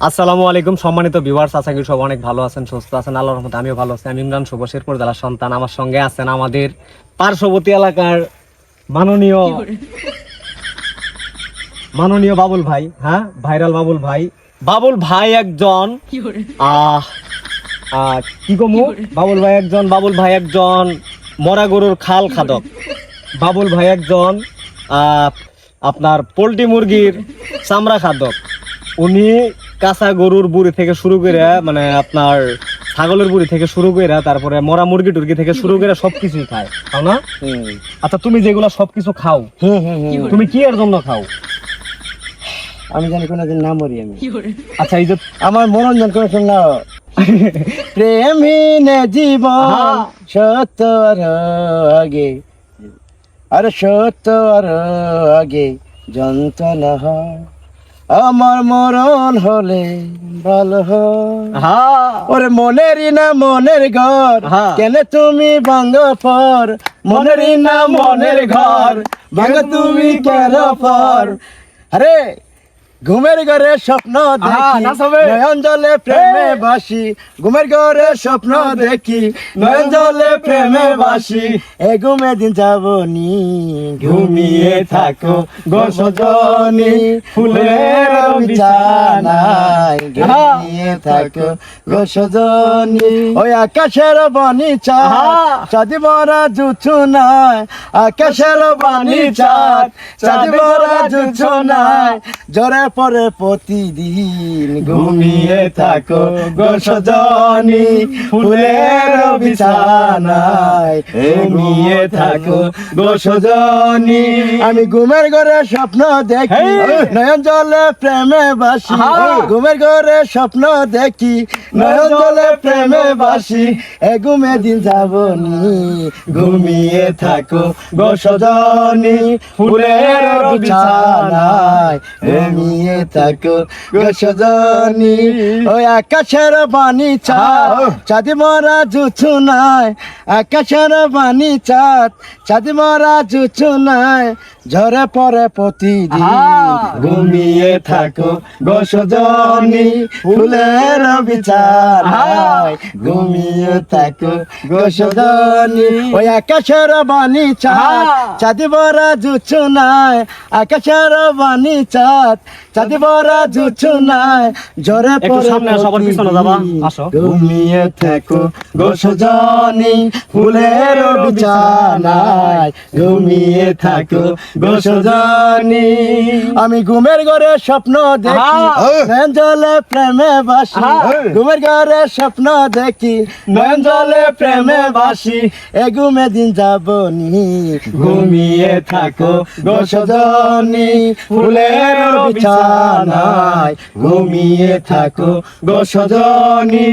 আসসালামু আলাইকুম সম্মানিত ভিউয়ার্স আশা করি সব অনেক ভালো আছেন সুস্থ আছেন আল্লাহর রহমতে আমিও ভালো আছি। আমি ইমরান শুভ শেরপুর জেলার সন্তান। আমার সঙ্গে আছেন আমাদের পার্শ্ববর্তী এলাকার মাননীয় মাননীয় বাবুল ভাই হ্যাঁ? ভাইরাল বাবুল ভাই। বাবুল ভাই একজন আহ আহ, কি কমু বাবুল ভাই একজন বাবুল ভাই একজন মরা গরুর খাল খাদক। বাবুল ভাই একজন আপনার পোলট্রি মুরগির চামড়া খাদক। উনি কাঁচা গরুর বুড়ি থেকে শুরু করে মানে আপনার ছাগলের বুড়ি থেকে শুরু করে তারপরে মরা মুরগি টুরগি থেকে শুরু করে সবকিছুই খায় তাও না? আচ্ছা তুমি যেগুলো সবকিছু খাও হুম হুম হুম। তুমি কি এর জন্য খাও? আমি জানি কোনোদিন না মরি আমি। আচ্ছা এই যে আমার মনোরঞ্জন করে শুনলো প্রেমহীন জীবন। সত্তর আগে আর সত্তর আগে যন্ত্রণা হয়। আমার মরণ হলে ভালো হয়। মনের ওরে মনেরই না মনের ঘর হ্যাঁ। কেন তুমি ভাঙ্গ পর মনেরই না মনের ঘর ভাঙ্গ তুমি কেন পর আরে ঘুমের ঘরে স্বপ্ন দেখি। নয়ন জলে প্রেমে বাসি। ঘুমের ঘরে স্বপ্ন দেখি। নয়ন জলে প্রেমে বাসি। এ ঘুমে দিন যাব নি ঘুমিয়ে থাকো গো সজনী। ফুলের বিছানায় ঘুমিয়ে থাকো গো সজনী। ওই আকাশের চাঁদ হ্যাঁ। চাঁদি মরা জুছু নাই। আকাশের বাণী চাঁদ চাঁদি মরা জুছু নাই। জরে পরে প্রতিদিন ঘুমিয়ে থাকো। গো সজনী ফুলের বিছানায় ঘুমিয়ে থাকো। গো সজনী আমি ঘুমের ঘরে স্বপ্ন দেখি। নয়ন জলে প্রেমে বাসি। ঘুমের ঘরে স্বপ্ন দেখি। নয়ন জলে প্রেমে বাসি। এ ঘুমে দিন যাব নি ঘুমিয়ে থাকো। গো সজনী ফুলের বিছানায় ঘুমিয়ে থাকো। গো সজনী ওই আকাশের বাণী চাঁদ চাঁদি মরা জুছু নাই। আকাশের বাণী চাঁদ চাঁদি মরা জুছু নাই। ঝরে পরে প্রতিদিন ঘুমিয়ে থাকো। গো সজনী ফুলের বিছানায় ঘুমিয়ে থাকো। গো সজনী ওই আকাশের বাণী চাঁদ! চাঁদি বরা জুছু নাই। আকাশের বাণী চাঁদ চাঁদি বরা জুছু নাই। আসো। ঘুমিয়ে থাকো গো সজনী ফুলের বিছানায়। ঘুমিয়ে থাকো গো সজনী আমি ঘুমের ঘরে স্বপ্ন দেখি! জলে প্রেমে বাসি। ঘুমের ঘরে স্বপ্ন দেখি জলে প্রেমে বাসি। এ ঘুমে দিন যাব নি ঘুমিয়ে থাকো গো সজনী ফুলের বিছানায় ঘুমিয়ে থাকো গো সজনী।